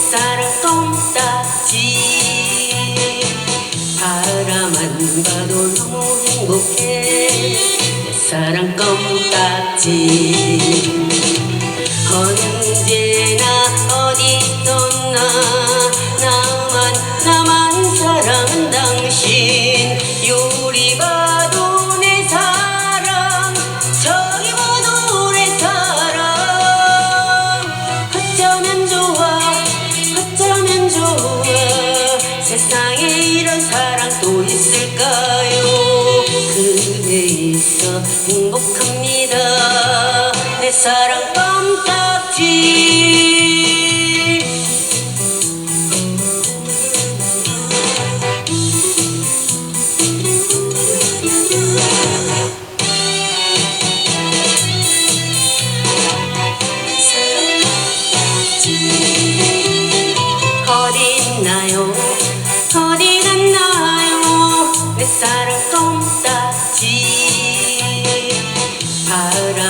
사랑 똥싸지. 바람만 봐도 너무 행복해. 내 사랑 껌딱지. 이런 사랑 또 있을까요? 그대 있어 행복합니다. 내 사랑 껌딱지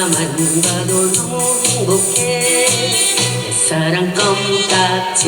바라만 봐도 너무 행복해. 내 사랑 껌딱지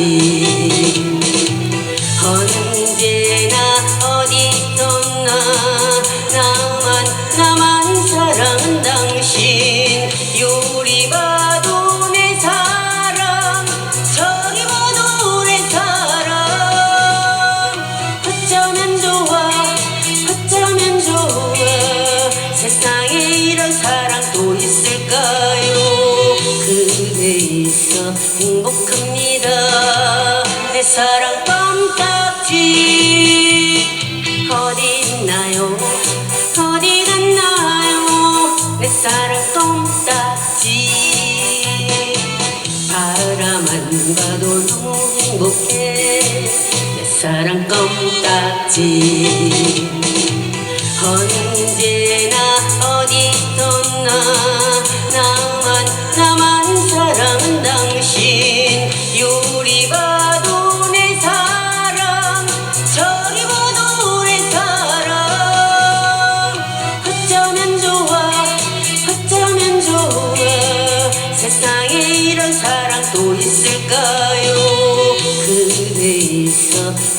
행복합니다. 내 사랑 껌딱지 어디 있나요? 어디 갔나요. 내 사랑 껌딱지 바라만 봐도 너무 행복해. 내 사랑 껌딱지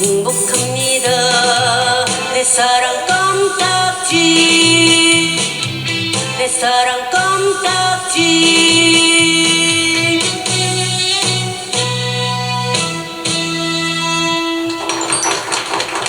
행복합니다. 내 사랑 껌딱지. 내 사랑 껌딱지